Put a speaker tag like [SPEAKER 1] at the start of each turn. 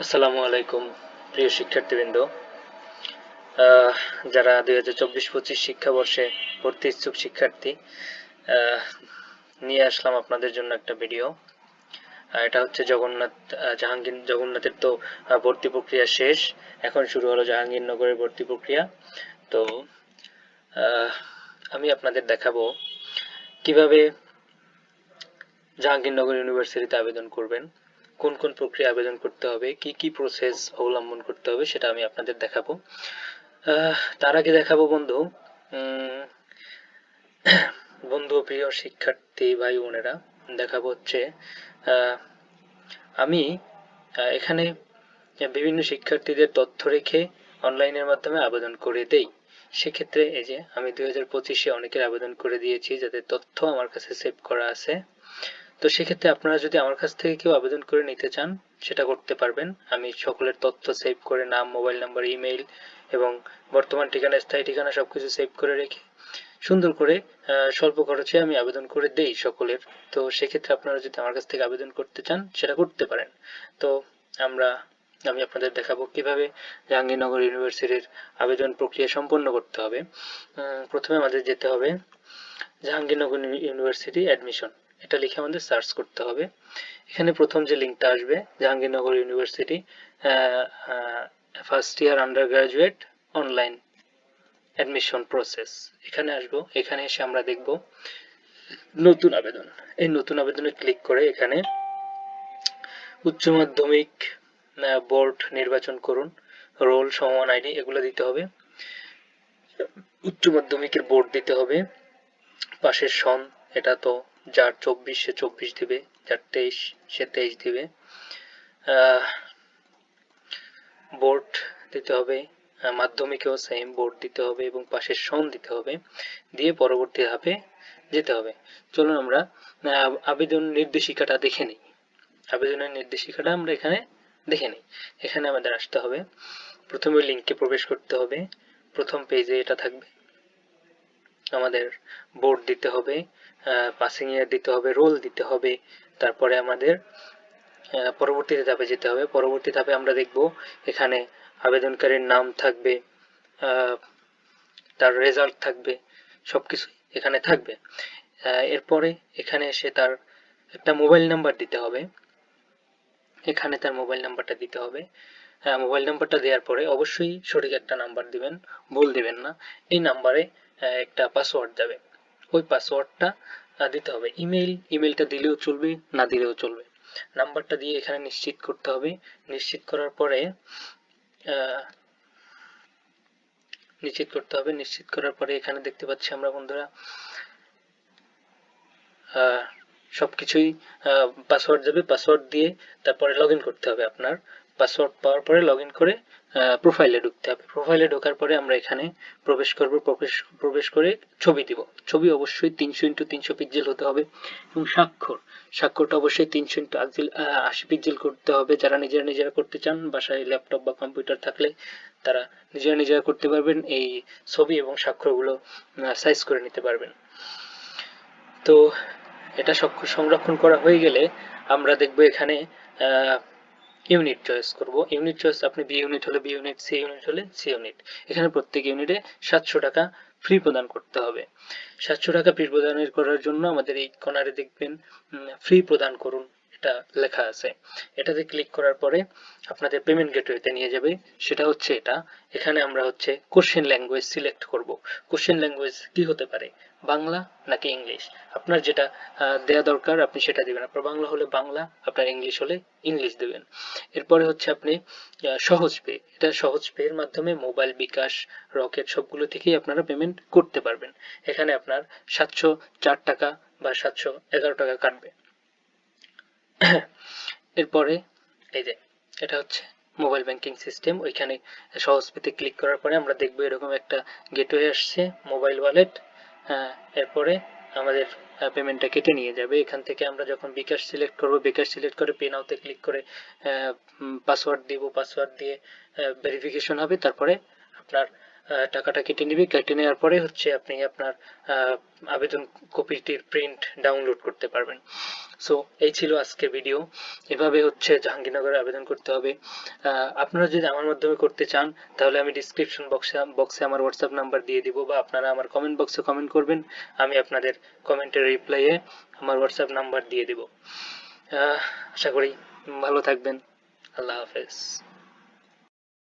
[SPEAKER 1] আসসালামু আলাইকুম, প্রিয় শিক্ষার্থীবৃন্দ। যারা দুই হাজার চব্বিশ পঁচিশ শিক্ষাবর্ষে ভর্তি ইচ্ছুক শিক্ষার্থী নিয়ে আসলাম আপনাদের জন্য একটা ভিডিও। এটা হচ্ছে জগন্নাথ জাহাঙ্গীর, জগন্নাথের তো ভর্তি প্রক্রিয়া শেষ। এখন শুরু হলো জাহাঙ্গীরনগরের ভর্তি প্রক্রিয়া। তো আমি আপনাদের দেখাবো কীভাবে জাহাঙ্গীরনগর ইউনিভার্সিটিতে আবেদন করবেন। কোন কোন প্রক্রিয়া আবেদন করতে হবে, কি কি প্রসেস অবলম্বন করতে হবে সেটা আমি আপনাদের দেখাবো। তার আগে দেখাবো বন্ধু বন্ধু, প্রিয় শিক্ষার্থী, ভাই বোনেরা, দেখাবো হচ্ছে আমি এখানে বিভিন্ন শিক্ষার্থীদের তথ্য রেখে অনলাইনের মাধ্যমে আবেদন করে দেই। সেক্ষেত্রে এই যে আমি দুই হাজার পঁচিশে অনেকের আবেদন করে দিয়েছি, যাদের তথ্য আমার কাছে সেভ করা আছে। তো সেক্ষেত্রে আপনারা যদি আমার কাছ থেকে কেউ আবেদন করে নিতে চান, সেটা করতে পারবেন। আমি সকলের তথ্য সেভ করে নাম মোবাইল নাম্বার ইমেইল এবং বর্তমান ঠিকানা, স্থায়ী ঠিকানা সবকিছু সেভ করে রেখে সুন্দর করে স্বল্প খরচে আমি আবেদন করে দেই সকলের। তো সেক্ষেত্রে আপনারা যদি আমার কাছ থেকে আবেদন করতে চান, সেটা করতে পারেন। তো আমরা, আমি আপনাদের দেখাবো কীভাবে জাহাঙ্গীরনগর ইউনিভার্সিটির আবেদন প্রক্রিয়া সম্পন্ন করতে হবে। প্রথমে আমাদের যেতে হবে জাহাঙ্গীরনগর ইউনিভার্সিটি অ্যাডমিশন এটা লিখে আমাদের সার্চ করতে হবে। এখানে প্রথম যে লিঙ্কটা আসবে, Jahangirnagar university first year undergraduate online admission process এখানে আসব, এখানে এসে আমরা দেখব নতুন আবেদন। এই নতুন আবেদনে ক্লিক করে এখানে উচ্চ মাধ্যমিক বোর্ড নির্বাচন করুন। রোল সমান আইডি এগুলো দিতে হবে। উচ্চ মাধ্যমিকের বোর্ড দিতে হবে। পাশের সন, এটা তো যার চব্বিশ, সে চব্বিশ দিবে, যার তেইশ, সে তেইশ দিবে। বোর্ড দিতে হবে মাধ্যমিকেও সেম বোর্ড দিতে হবে এবং পাশের সন দিতে হবে। দিয়ে পরবর্তী ধাপে যেতে হবে। চলুন আমরা আবেদন নির্দেশিকাটা দেখে নিই। আবেদনের নির্দেশিকাটা আমরা এখানে দেখে নিই। এখানে আমাদের আসতে হবে। প্রথমে লিঙ্কে প্রবেশ করতে হবে। প্রথম পেজে এটা থাকবে। আমাদের বোর্ড দিতে হবে। পাসিং ইয়ার দিতে হবে রোল দিতে হবে, তারপরে আমাদের পরবর্তী ধাপে যেতে হবে। পরবর্তী ধাপে আমরা দেখব এখানে আবেদনকারীর নাম থাকবে তার রেজাল্ট থাকবে সবকিছু এখানে থাকবে। এরপরে এখানে এসে তার একটা মোবাইল নাম্বার দিতে হবে। এখানে তার মোবাইল নাম্বারটা দিতে হবে। হ্যাঁ মোবাইল নাম্বারটা দেওয়ার পরে অবশ্যই সঠিক একটা নাম্বার দিবেন, ভুল দিবেন না। এই নাম্বারে একটা পাসওয়ার্ড যাবে। ওই পাসওয়ার্ডটা দিতে হবে। ইমেল ইমেলটা দিলেও চলবে, না দিলেও চলবে। নাম্বারটা দিয়ে এখানে নিশ্চিত করতে হবে। নিশ্চিত করার পরে নিশ্চিত করতে হবে। নিশ্চিত করার পরে এখানে দেখতে পাচ্ছি আমরা বন্ধুরা সবকিছুই পাসওয়ার্ড যাবে। পাসওয়ার্ড দিয়ে তারপরে লগ করতে হবে আপনার। পাসওয়ার্ড পাওয়ার পরে লগ করে প্রোফাইলে ঢুকতে হবে। প্রোফাইলে ঢোকার পরে আমরা এখানে প্রবেশ করব, প্রবেশ প্রবেশ করে ছবি দিব। ছবি অবশ্যই তিনশো ইন্টু তিনশো পিক্সেল হতে হবে এবং স্বাক্ষর। স্বাক্ষরটা অবশ্যই তিনশো ইন্টু আশি পিক্সেল করতে হবে। যারা নিজেরা নিজেরা করতে চান, বাসায় ল্যাপটপ বা কম্পিউটার থাকলে তারা নিজেরা নিজেরা করতে পারবেন। এই ছবি এবং স্বাক্ষরগুলো সাইজ করে নিতে পারবেন। তো এটা সংরক্ষণ করা হয়ে গেলে আমরা দেখব এখানে ইউনিট চয়েস করব। ইউনিট চয়েস আপনি বি ইউনিট হলে বি ইউনিট সি ইউনিট হলে সি ইউনিট এখানে প্রত্যেক ইউনিটে সাতশো টাকা ফ্রি প্রদান করতে হবে। সাতশো টাকা ফ্রি প্রদানের করার জন্য আমাদের এই কর্নারে দেখবেন ফ্রি প্রদান করুন। এটা লেখা আছে। এটাতে ক্লিক করার পরে আপনাদের পেমেন্ট গেটওয়েতে নিয়ে যাবে। সেটা হচ্ছে এটা। এখানে আমরা হচ্ছে কোশ্চেন ল্যাঙ্গুয়েজ সিলেক্ট করব। কোশ্চেন ল্যাঙ্গুয়েজ কি হতে পারে? বাংলা নাকি ইংলিশ? আপনার যেটা দেয়া দরকার, আপনি সেটা দিবেন। আপনার বাংলা হলে বাংলা, আপনার ইংলিশ হলে ইংলিশ দিবেন। এরপরে হচ্ছে আপনি সহজ পে এটা সহজ পে এর মাধ্যমে মোবাইল বিকাশ রকেট সবগুলো থেকেই আপনারা পেমেন্ট করতে পারবেন। এখানে আপনার সাতশো চার টাকা বা সাতশো এগারো টাকা কাটবে। এরপরে এই যে, এটা হচ্ছে মোবাইল ব্যাংকিং সিস্টেম ওইখানে সহজ পেতে ক্লিক করার পরে আমরা দেখব এরকম একটা গেটওয়ে আসছে মোবাইল ওয়ালেট এরপরে আমাদের পেমেন্টটা কেটে নিয়ে যাবে। এখান থেকে আমরা যখন বিকাশ সিলেক্ট করব, বিকাশ সিলেক্ট করে পে নাওতে ক্লিক করে পাসওয়ার্ড দিব পাসওয়ার্ড দিয়ে ভেরিফিকেশন হবে। তারপরে আপনার টাকাটা কেটে নিবে। কেটে নেওয়ার পরে হচ্ছে আপনি আপনার আবেদন কপিটির প্রিন্ট ডাউনলোড করতে পারবেন। সো এই ছিল আজকের ভিডিও এভাবে হচ্ছে জাহাঙ্গীরনগরে আবেদন করতে হবে। আপনারা যদি আমার মাধ্যমে করতে চান, তাহলে আমি ডিসক্রিপশন বক্সে বক্সে আমার হোয়াটসঅ্যাপ নাম্বার দিয়ে দিব বা আপনারা আমার কমেন্ট বক্সে কমেন্ট করবেন। আমি আপনাদের কমেন্টের রিপ্লাইয়ে আমার হোয়াটসঅ্যাপ নাম্বার দিয়ে দিব। আশা করি ভালো থাকবেন। আল্লাহ হাফেজ।